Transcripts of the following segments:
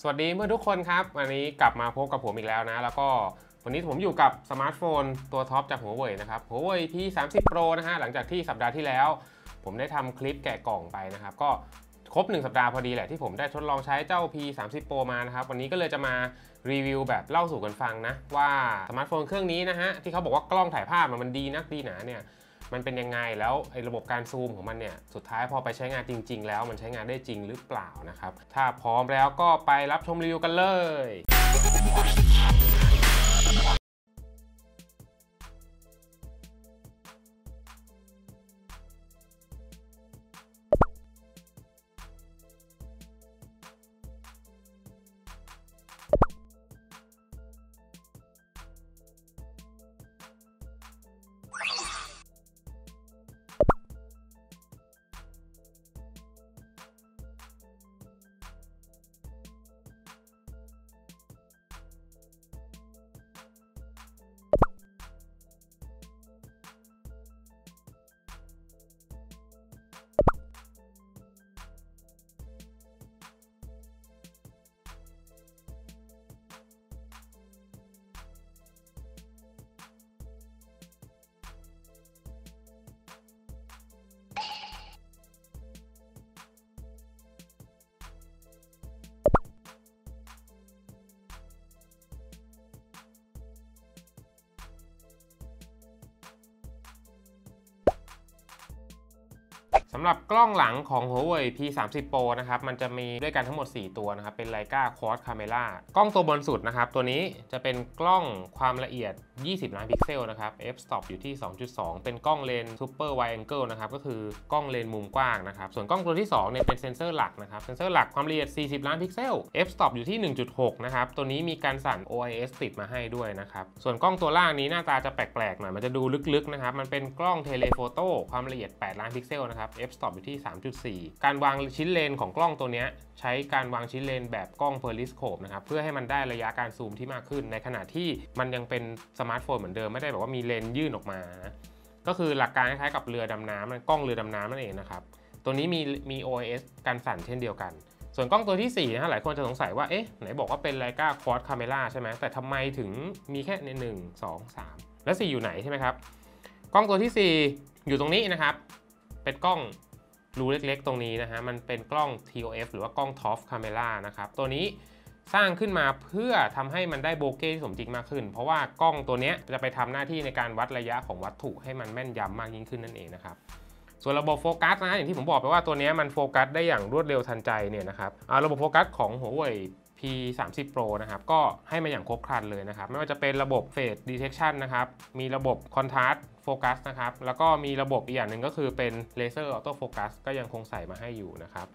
สวัสดีเพื่อนทุกคนครับ วันนี้กลับมาพบกับผมอีกแล้วนะ แล้วก็วันนี้ผมอยู่กับสมาร์ทโฟนตัวท็อปจากหัวเว่ยนะครับหัวเว่ย P30 Pro นะฮะหลังจากที่สัปดาห์ที่แล้ว ผมได้ทำคลิปแกะกล่องไปนะครับ ก็ครบ 1 สัปดาห์พอดีแหละที่ผมได้ทดลองใช้เจ้า P30 Pro มานะครับ วันนี้ก็เลยจะมารีวิวแบบเล่าสู่กันฟังนะ ว่าสมาร์ทโฟนเครื่องนี้นะฮะที่เขาบอกว่ากล้องถ่ายภาพมันดีนักดีหนาเนี่ย มันเป็นยังไงแล้วไอ้ระบบการซูมของมันเนี่ยสุดท้ายพอไปใช้งานจริง ๆ แล้วมันใช้งานได้จริงหรือเปล่านะครับ ถ้าพร้อมแล้วก็ไปรับชมรีวิวกันเลย สำหรับกล้องหลังของ Huawei P30 Pro นะครับ มันจะมีด้วยกันทั้งหมด 4 ตัวนะครับ เป็น Leica Quad Camera กล้องตัวบนสุดนะครับ ตัวนี้จะเป็นกล้องความละเอียด 20 ล้านพิกเซลนะครับ f-stop อยู่ที่ 2.2 เป็นกล้องเลนส์ Super Wide Angle นะครับ ก็คือกล้องเลนส์มุมกว้างนะครับ ส่วนกล้องตัวที่2เนี่ยเป็นเซนเซอร์หลักนะครับ เซนเซอร์หลักความละเอียด 40 ล้านพิกเซล f-stop อยู่ที่ 1.6 นะครับ ตัวนี้มีการสั่น OIS ติดมาให้ด้วยนะครับ ส่วนกล้องตัวล่างนี้หน้าตาจะแปลกๆหน่อย มันจะดูลึกๆนะครับ มันเป็นกล้องเทเลโฟโต้ความละเอียด 8 ล้านพิกเซลนะครับ f-stop อยู่ที่ 3.4 การวางชิ้นเลนของกล้องตัวนี้ใช้การวางชิ้นเลนแบบกล้อง periscope นะครับ เพื่อให้มันได้ระยะการซูมที่มากขึ้น ในขณะที่มันยังเป็นสมาร์ทโฟนเหมือนเดิมไม่ได้แบบว่ามีเลนยื่นออกมา ก็คือหลักการคล้ายๆกับเรือดำน้ำกล้องเรือดำน้ำนั่นเองนะครับ ตัวนี้มีมี OIS การสั่นเช่นเดียวกัน ส่วนกล้องตัวที่4นะฮะหลายคนจะสงสัยว่าเอ๊ะไหนบอกว่าเป็น Leica Quad Camera ใช่ไหมแต่ทำไมถึงมีแค่ใน1 2 3แล้ว4อยู่ไหนใช่ไหมครับกล้องตัวที่ 4 อยู่ตรงนี้นะครับ เป็นกล้องรูเล็กๆ ตรงนี้นะฮะมันเป็นกล้อง TOF หรือว่ากล้อง TOF Camera นะครับตัวนี้ สร้างขึ้นมาเพื่อทำให้มันได้โบเก้ที่สมจริงมากขึ้น เพราะว่ากล้องตัวนี้จะไปทำหน้าที่ในการวัดระยะของวัตถุให้มันแม่นยำมากยิ่งขึ้นนั่นเองนะครับส่วนระบบโฟกัสนะอย่างที่ผมบอกไปว่าตัวนี้มันโฟกัสได้อย่างรวดเร็วทันใจเนี่ยนะครับระบบโฟกัสของ Huawei P30 Pro นะครับก็ให้มาอย่างครบครันเลยนะครับไม่ว่าจะเป็นระบบ Face Detection นะครับมีระบบ Contrast Focus นะครับแล้วก็มีระบบอีกอย่างหนึ่งก็คือเป็น Laser Auto Focus ก็ยังคงใส่มาให้อยู่นะครับ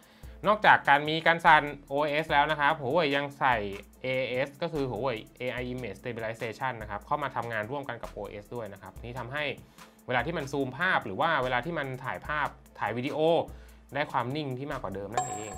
นอกจากการมีการสั่น OS แล้วนะครับ Huawei ยังใส่ AS ก็คือ Huawei AI Image Stabilization นะครับ เข้ามาทำงานร่วมกันกับ OS ด้วยนะครับ นี่ทำให้เวลาที่มันซูมภาพหรือว่าเวลาที่มันถ่ายภาพถ่ายวิดีโอ ได้ความนิ่งที่มากกว่าเดิมนั่นเอง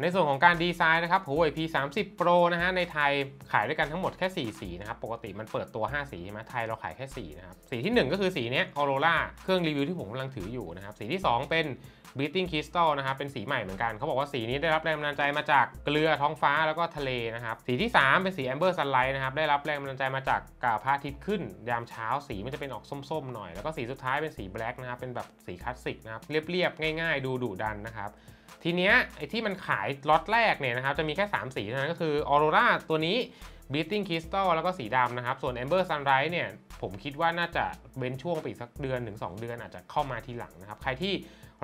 ในส่วนของการดีไซน์นะครับ Huawei P30 Pro นะฮะในไทยขายด้วยกันทั้งหมดแค่ 4 สีนะครับ ปกติมันเปิดตัว 5 สีใช่ไหมไทยเราขายแค่ 4 นะครับ สีที่ 1 ก็คือสีนี้ Aurora เครื่องรีวิวที่ผมกำลังถืออยู่นะครับ สีที่ 2 เป็น Bleeding Crystal นะครับ เป็นสีใหม่เหมือนกัน เขาบอกว่าสีนี้ได้รับแรงบันดาลใจมาจากเกลือท้องฟ้าแล้วก็ทะเลนะครับ สีที่ 3 เป็นสี Amber Sunlight นะครับ ได้รับแรงบันดาลใจมาจากกาพระอาทิตย์ขึ้น ยามเช้าสีมันจะเป็นออกส้มๆหน่อย แล้วก็สีสุดท้ายเป็นสี Black นะครับ เป็นแบบสีคลาสสิกนะครับ เรียบๆ ง่าย ๆ ดูดุดันนะครับ ทีเนี้ยไอ้ที่มันขายล็อตแรกเนี่ยนะครับจะมีแค่ 3 สีเท่านั้นก็คือ Aurora ตัวนี้ Bleeding Crystal แล้วก็สีดำนะครับ ส่วน Amber Sunrise เนี่ยผมคิดว่าน่าจะเว้นช่วงไปอีกสักเดือนถึง2เดือนอาจจะเข้ามาทีหลังนะครับ ใครที่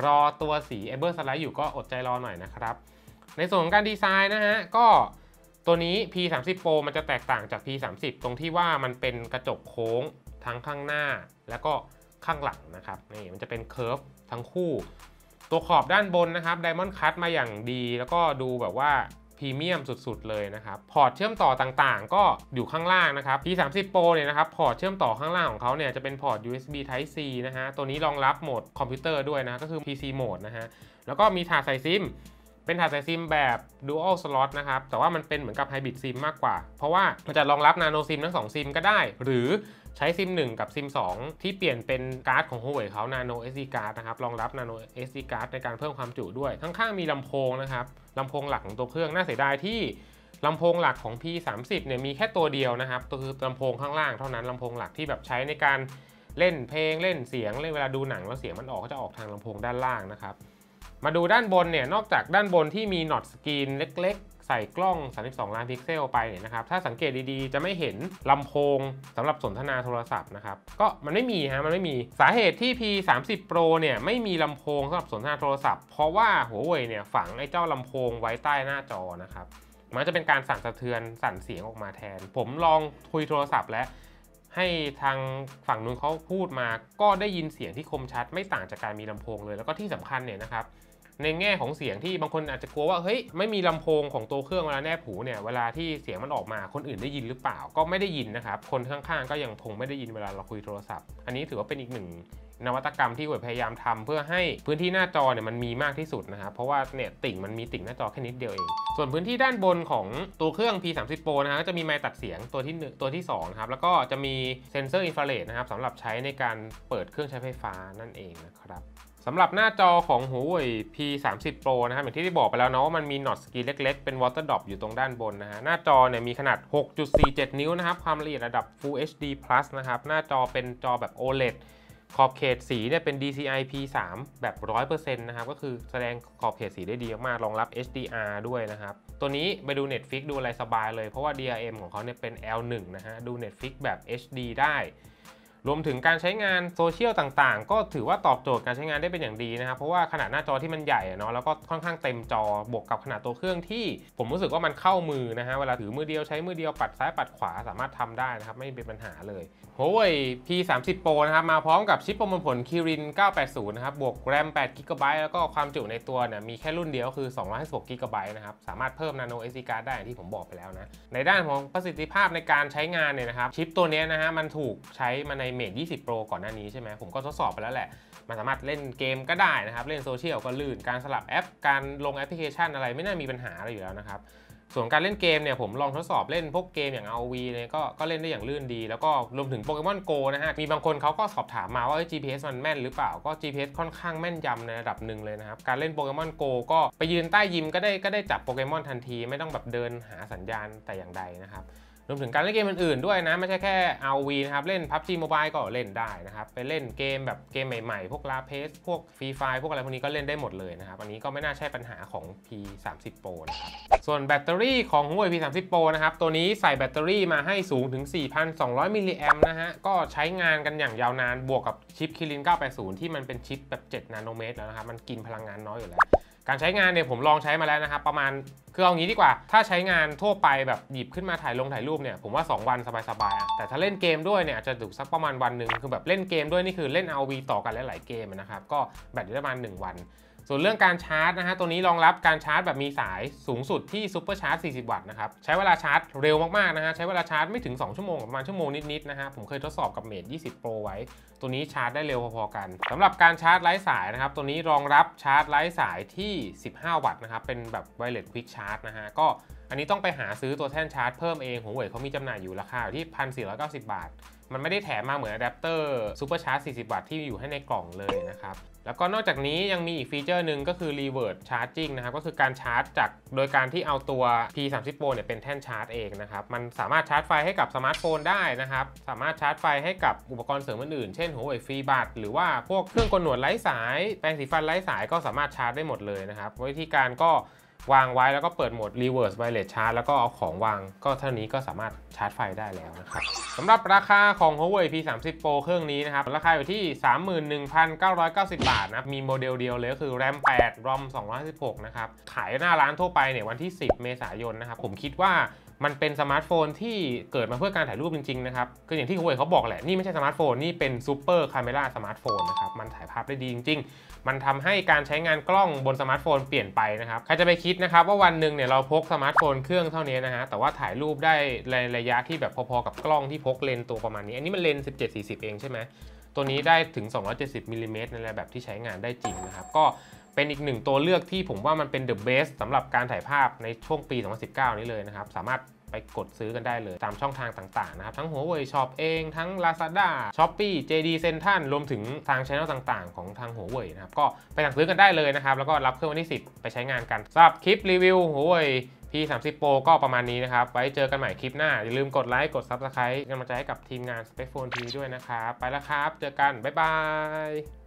รอตัวสี Amber Sunrise อยู่ก็อดใจรอหน่อยนะครับ ในส่วนของการดีไซน์นะฮะก็ตัวนี้ P30 Pro มันจะแตกต่างจาก P30 ตรงที่ว่ามันเป็นกระจกโค้งทั้งข้างหน้า แล้วก็ข้างหลังนะครับนี่มันจะเป็นเค r ร์ฟทั้งคู่ ตัวขอบด้านบนนะครับไดมอนด์คัตมาอย่างดี แล้วก็ดูแบบว่าพรีเมียมสุดๆ เลยนะครับ พอร์ตเชื่อมต่อต่างๆ ก็อยู่ข้างล่างนะครับ P30 Pro เนี่ยนะครับ พอร์ตเชื่อมต่อข้างล่างของเขาเนี่ยจะเป็นพอร์ต USB Type C นะฮะ ตัวนี้รองรับโหมดคอมพิวเตอร์ด้วยนะ ก็คือ PC โหมดนะฮะ แล้วก็มีถาดใส่ซิม เป็นถาดใส่ซิมแบบ Dual Slot นะครับ แต่ว่ามันเป็นเหมือนกับ Hybrid SIM มากกว่า เพราะว่ามันจะรองรับ Nano SIM ทั้ง 2 ซิมก็ได้ หรือ ใช้ซิม1 กับซิม2 ที่เปลี่ยนเป็นการ์ดของ Huawei เขา Nano SD card นะครับ รองรับ Nano SD card ในการเพิ่มความจุด้วย ข้างๆมีลำโพงนะครับลำโพงหลักของตัวเครื่องน่าเสียดายที่ลำโพงหลักของ P30 เนี่ยมีแค่ตัวเดียวนะครับตัวคือลำโพงข้างล่างเท่านั้นลำโพงหลักที่แบบใช้ในการเล่นเพลงเล่นเสียงเล่นเวลาดูหนังแล้วเสียงมันออกก็จะออกทางลำโพงด้านล่างนะครับ มาดูด้านบนเนี่ยนอกจากด้านบนที่มีน็อตสกรีนเล็ก ส่กล้อง 32 ล้านพิกเซลไปเนี่ยนะครับ ถ้าสังเกตดีๆ จะไม่เห็นลำโพงสำหรับสนทนาโทรศัพท์นะครับ ก็มันไม่มีฮะ มันไม่มี สาเหตุที่ P30 Pro เนี่ยไม่มีลำโพงสำหรับสนทนาโทรศัพท์ เพราะว่าหัวเว่ยเนี่ยฝังไอ้เจ้าลำโพงไว้ใต้หน้าจอนะครับ มันจะเป็นการสั่นสะเทือนสั่นเสียงออกมาแทน ผมลองคุยโทรศัพท์แล้วให้ทางฝั่งนู้นเขาพูดมาก็ได้ยินเสียงที่คมชัด ไม่ต่างจากการมีลำโพงเลย แล้วก็ที่สำคัญเนี่ยนะครับ ในแง่ของเสียงที่บางคนอาจจะกลัวว่าเฮ้ยไม่มีลำโพงของตัวเครื่องเวลาแนบหูเนี่ยเวลาที่เสียงมันออกมาคนอื่นได้ยินหรือเปล่าก็ไม่ได้ยินนะครับคนข้างๆ ก็ยังคงไม่ได้ยินเวลาเราคุยโทรศัพท์ อันนี้ถือว่าเป็นอีกหนึ่งนวัตกรรมที่เว็บพยายามทำเพื่อให้พื้นที่หน้าจอเนี่ยมันมีมากที่สุดนะครับเพราะว่าเนี่ยติ่งมันมีติ่งหน้าจอแค่นิดเดียวเอง ส่วนพื้นที่ด้านบนของตัวเครื่อง P30 Pro นะฮะก็จะมีไมค์ตัดเสียงตัวที่หนึ่งตัวที่2นะครับแล้วก็จะมีเซ็นเซอร์อินฟราเรดนะครับสำหรับใช้ในการเปิดเครื่องใช้ไฟฟ้านั่นเองนะครับ สำหรับหน้าจอของ Huawei P30 Pro นะครับอย่างที่ได้บอกไปแล้วเนาะว่ามันมีหนอตสกรีนเล็กๆ เป็น water drop อยู่ตรงด้านบนนะฮะหน้าจอเนี่ยมีขนาด 6.47 นิ้วนะครับ ความละเอียดระดับ Full HD Plus นะครับ หน้าจอเป็นจอแบบ OLED ขอบเขตสีเนี่ยเป็น DCI P3 แบบ 100%นะครับ ก็คือแสดงขอบเขตสีได้ดีมากรองรับ HDR ด้วยนะครับ ตัวนี้ไปดู Netflix ดูอะไรสบายเลย เพราะว่า DRM ของเขาเนี่ยเป็น L1 นะฮะ ดู Netflix แบบ HD ได้ รวมถึงการใช้งานโซเชียลต่างๆ ก็ถือว่าตอบโจทย์การใช้งานได้เป็นอย่างดีนะครับ เพราะว่าขนาดหน้าจอที่มันใหญ่เนาะแล้วก็ค่อนข้างเต็มจอบวกกับขนาดตัวเครื่องที่ ผมรู้สึกว่ามันเข้ามือนะฮะเวลาถือมือเดียวใช้มือเดียวปัดซ้ายปัดขวาสามารถทำได้นะครับไม่เป็นปัญหาเลย Huawei P30 Pro นะครับมาพร้อมกับชิปประมวลผล Kirin 980 นะครับบวกแรม8 g b แล้วก็ความจุในตัวเนี่ยมีแค่รุ่นเดียวคือ256 g b นะครับสามารถเพิ่ม Nano SD card ได้อย่างที่ผมบอกไปแล้วนะในด้านของประสิทธิภาพในการใช้งานเนี่ยนะครับชิปตัวนี้นะฮะมันถูกใช้มาใน Mate 20 Pro ก่อนหน้านี้ใช่ไหมผมก็ทดสอบไปแล้วแหละ มันสามารถเล่นเกมก็ได้นะครับ เล่นโซเชียลก็ลื่น การสลับแอป การลงแอปพลิเคชันอะไรไม่น่ามีปัญหาอะไรอยู่แล้วนะครับ ส่วนการเล่นเกมเนี่ยผมลองทดสอบเล่นพวกเกมอย่าง ROV เนี่ยก็ก็เล่นได้อย่างลื่นดี แล้วก็รวมถึงโปเกมอนโกนะฮะ มีบางคนเขาก็สอบถามมาว่า GPS มันแม่นหรือเปล่า ก็ GPS ค่อนข้างแม่นยำในระดับหนึ่งเลยนะครับ การเล่นโปเกมอนโกก็ไปยืนใต้ยิมก็ได้ก็ได้จับโปเกมอนทันที ไม่ต้องแบบเดินหาสัญญาณแต่อย่างใดนะครับ วมถึงการเล่นเกมอื่นๆด้วยนะ ไม่ใช่แค่ ROV นะครับ เล่น PUBG Mobile ก็เล่นได้นะครับ ไปเล่นเกมแบบเกมใหม่ๆ พวก l a p e s พวก Free Fire พวกอะไรพวกนี้ก็เล่นได้หมดเลยนะครับ อันนี้ก็ไม่น่าใช่ปัญหาของ P30 Pro นะครับ ส่วนแบตเตอรี่ของ Huawei P30 Pro นะครับ ตัวนี้ใส่แบตเตอรี่มาให้สูงถึง 4,200 มิลลิแอมนะฮะ ก็ใช้งานกันอย่างยาวนานบวกกับชิป Kirin 980 ที่มันเป็นชิปแบบ 7 นาโนเมตรแล้วนะครับ มันกินพลังงานน้อยอยู่แล้ว การใช้งานเนี่ยผมลองใช้มาแล้วนะครับประมาณคือเอางี้ดีกว่า ถ้าใช้งานทั่วไปแบบหยิบขึ้นมาถ่ายลงถ่ายรูปเนี่ยผมว่า 2 วันสบายๆอะแต่ถ้าเล่นเกมด้วยเนี่ยอาจจะถูกสักประมาณวันหนึ่งคือแบบเล่นเกมด้วยนี่คือเล่น RV ต่อกันหลายๆเกมนะครับก็แบตอยู่ประมาณ 1 วัน ส่วนเรื่องการชาร์จนะฮะตัวนี้รองรับการชาร์จแบบมีสายสูงสุดที่ซูเปอร์ชาร์จ 40 วัตต์นะครับ ใช้เวลาชาร์จเร็วมากๆนะฮะ ใช้เวลาชาร์จไม่ถึง 2 ชั่วโมง ประมาณชั่วโมงนิดๆนะฮะ ผมเคยทดสอบกับเมท20 Pro ไว้ ตัวนี้ชาร์จได้เร็วพอๆกันสำหรับการชาร์จไร้สายนะครับ ตัวนี้รองรับชาร์จไร้สายที่ 15 วัตต์นะครับ เป็นแบบไวเลสควิกชาร์จนะฮะ ก็ อันนี้ต้องไปหาซื้อตัวแท่นชาร์จเพิ่มเองหัวเว่ยเขามีจำหน่ายอยู่ราคาอยู่ที่ 1,490 บาท มันไม่ได้แถมมาเหมือนอะแดปเตอร์ซูเปอร์ชาร์จ 40 วัตต์ที่อยู่ให้ในกล่องเลยนะครับ แล้วก็นอกจากนี้ยังมีอีกฟีเจอร์หนึ่งก็คือ reverse charging นะครับ ก็คือการชาร์จจากโดยการที่เอาตัว P30 Pro เนี่ยเป็นแท่นชาร์จเองนะครับ มันสามารถชาร์จไฟให้กับสมาร์ทโฟนได้นะครับ สามารถชาร์จไฟให้กับอุปกรณ์เสริมอื่นๆ เช่นหัวเว่ยฟรีบัตหรือว่าพวกเครื่องกลหนวดไร้สาย แปรงสีฟันไร้สายก็สามารถชาร์จได้หมดเลยนะครับ วิธีการก็ วางไว้แล้วก็เปิดโหมด reverse wireless charge แล้วก็เอาของวาง ก็เท่านี้ก็สามารถชาร์จไฟได้แล้วนะครับสำหรับราคาของ Huawei P30 Pro เครื่องนี้นะครับ ราคาอยู่ที่ 31,990 บาทนะครับมีโมเดลเดียวเลยก็คือ RAM 8 ROM 216นะครับ ขายหน้าร้านทั่วไปเนี่ยวันที่ 10 เมษายนนะครับ ผมคิดว่ามันเป็นสมาร์ทโฟนที่เกิดมาเพื่อการถ่ายรูปจริงๆนะครับคืออย่างที่คุณเวยเขาบอกแหละ นี่ไม่ใช่สมาร์ทโฟน นี่เป็นซูเปอร์คาเมราสมาร์ทโฟนนะครับ มันถ่ายภาพได้ดีจริง ๆ มันทำให้การใช้งานกล้องบนสมาร์ทโฟนเปลี่ยนไปนะครับ ใครจะไปคิดนะครับว่าวันหนึ่งเนี่ยเราพกสมาร์ทโฟนเครื่องเท่านี้นะฮะ แต่ว่าถ่ายรูปได้ในระยะที่แบบพอๆกับกล้องที่พกเลนตัวประมาณนี้ อันนี้มันเลน 17-40 เองใช่ไหม ตัวนี้ได้ถึง 270มิลลิเมตรในแบบที่ใช้งานได้จริงนะครับ ก็เป็นอีกหนึ่งตัวเลือกที่ผมว่ามันเป็น the best สำหรับการถ่ายภาพในช่วงปี 2019 นี้เลยนะครับ สามารถ ไปกดซื้อกันได้เลย ตามช่องทางต่างๆนะครับ ทั้ง Huawei Shop เองทั้ง Lazada Shopee JD Central รวมถึงทางช่องต่างๆ ของทาง Huawei นะครับ ก็ไปสั่งซื้อกันได้เลยนะครับ แล้วก็รับเครื่องวันที่ 10 ไปใช้งานกันสำหรับคลิปรีวิว Huawei P30 Pro ก็ประมาณนี้นะครับ ไว้เจอกันใหม่คลิปหน้า อย่าลืมกดไลค์ กด Subscribe กำลังใจให้กับทีมงาน Spec Phone TV ด้วยนะครับ ไปแล้วครับ เจอกัน บ๊ายบาย